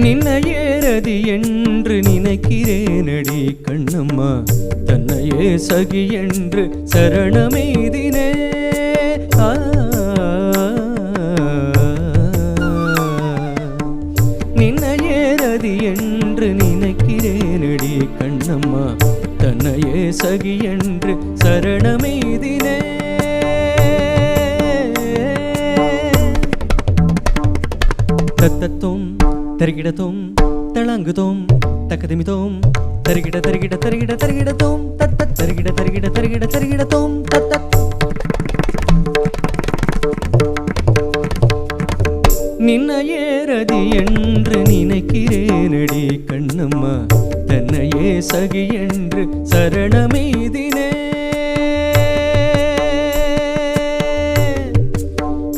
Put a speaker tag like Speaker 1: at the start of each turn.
Speaker 1: ரதி என்று நினைக்கிறேனடி கண்ணம்மா. தன்னையே சகி என்று சரணமெய்தினே. ஆ. நின்னையே என்று நினைக்கிறேனடி கண்ணம்மா. தன்னையே சகி என்று சரணமெய்தினே. தத்தத்தும் தருகிடத்தோம் தளாங்குதோம் தக்கதிமிதோம். தருகிட தருகிட தருகிட தருகிடத்தோம் தத்தத் தருகிட தருகிட தருகிட தருகிடத்தோம் தத்தத் நின்னையே ரதி என்று நினைக்கிறேனடி கண்ணம்மா. தன்னையே சகி என்று சரணமே